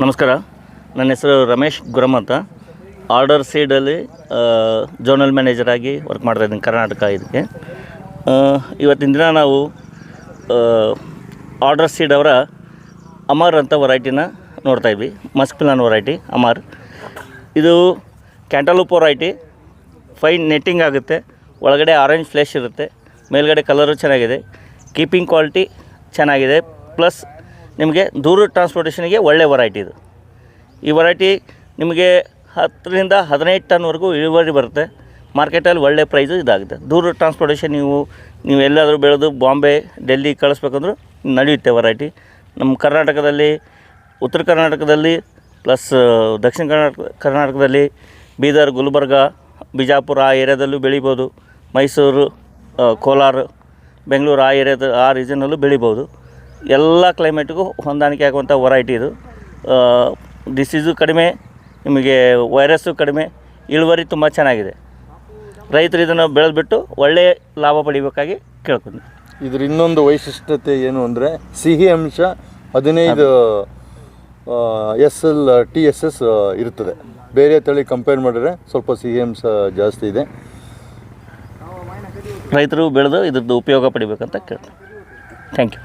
ನಮಸ್ಕಾರ. ನನ್ನ ಹೆಸರು ರಮೇಶ್ ಗುರಮ್ ಅಂತ. ಆರ್ಡರ್ ಸೀಡಲ್ಲಿ ಜೋನಲ್ ಮ್ಯಾನೇಜರ್ ಆಗಿ ವರ್ಕ್ ಮಾಡ್ತಾ ಇದ್ದೀನಿ ಕರ್ನಾಟಕ ಇದಕ್ಕೆ. ಇವತ್ತಿನ ದಿನ ನಾವು ಆರ್ಡರ್ ಸೀಡ್ ಅವರ ಅಮರ್ ಅಂತ ವೆರೈಟಿನ ನೋಡ್ತಾ ಇದ್ವಿ. ಮಸ್ಕ್ ಪಿಲಾನ್ ವೆರೈಟಿ ಅಮರ್. ಇದು ಕ್ಯಾಂಟಲೂಪ್ ವೆರೈಟಿ ಫೈನ್ ನೆಟ್ಟಿಂಗ್ ಆಗುತ್ತೆ. ಒಳಗಡೆ ಆರೆಂಜ್ ಫ್ಲೆಶ್ ಇರುತ್ತೆ. ಮೇಲ್ಗಡೆ ಕಲರು ಚೆನ್ನಾಗಿದೆ. ಕೀಪಿಂಗ್ ಕ್ವಾಲಿಟಿ ಚೆನ್ನಾಗಿದೆ. ಪ್ಲಸ್ ನಿಮಗೆ ದೂರ ಟ್ರಾನ್ಸ್ಪೋರ್ಟೇಷನ್ಗೆ ಒಳ್ಳೆ ವೆರೈಟಿ ಇದು. ಈ ವೆರೈಟಿ ನಿಮಗೆ ಹತ್ತರಿಂದ ಹದಿನೈದು ಟನ್ವರೆಗೂ ಇಳುವರಿ ಬರುತ್ತೆ. ಮಾರ್ಕೆಟಲ್ಲಿ ಒಳ್ಳೆ ಪ್ರೈಸು ಇದಾಗುತ್ತೆ. ದೂರ ಟ್ರಾನ್ಸ್ಪೋರ್ಟೇಷನ್ ನೀವು ನೀವು ಎಲ್ಲಾದರೂ ಬೆಳೆದು ಬಾಂಬೆ, ಡೆಲ್ಲಿ ಕಳಿಸ್ಬೇಕಂದ್ರೂ ನಡೆಯುತ್ತೆ ವೆರೈಟಿ ನಮ್ಮ ಕರ್ನಾಟಕದಲ್ಲಿ, ಉತ್ತರ ಕರ್ನಾಟಕದಲ್ಲಿ ಪ್ಲಸ್ ದಕ್ಷಿಣ ಕರ್ನಾಟಕ, ಕರ್ನಾಟಕದಲ್ಲಿ ಬೀದರ್, ಗುಲ್ಬರ್ಗ, ಬಿಜಾಪುರ ಆ ಏರಿಯಾದಲ್ಲೂ ಬೆಳಿಬೋದು. ಮೈಸೂರು ಕೋಲಾರ, ಬೆಂಗಳೂರು ಆ ಏರಿಯಾದ, ಆ ರೀಜನಲ್ಲೂ ಬೆಳಿಬೋದು. ಎಲ್ಲ ಕ್ಲೈಮೇಟ್ಗೂ ಹೊಂದಾಣಿಕೆ ಆಗುವಂಥ ವರೈಟಿ ಇದು. ಡಿಸೀಸು ಕಡಿಮೆ ನಿಮಗೆ ವೈರಸ್ಸು ಕಡಿಮೆ ಇಳುವರಿ ತುಂಬ ಚೆನ್ನಾಗಿದೆ. ರೈತರು ಇದನ್ನು ಬೆಳೆದ್ಬಿಟ್ಟು ಒಳ್ಳೆಯ ಲಾಭ ಪಡಿಬೇಕಾಗಿ ಕೇಳ್ಕೊಂಡು ಇದ್ರ ಇನ್ನೊಂದು ವೈಶಿಷ್ಟ್ಯತೆ ಏನು ಅಂದರೆ ಸಿಹಿ ಅಂಶ ಹದಿನೈದು S L T S S ಇರ್ತದೆ. ಬೇರೆ ತಳಿ ಕಂಪೇರ್ ಮಾಡಿದ್ರೆ ಸ್ವಲ್ಪ ಸಿಹಿ ಅಂಶ ಜಾಸ್ತಿ ಇದೆ. ರೈತರು ಬೆಳೆದು ಇದ್ರದ್ದು ಉಪಯೋಗ ಪಡಿಬೇಕಂತ ಕೇಳ್ತೀನಿ ಥ್ಯಾಂಕ್ ಯು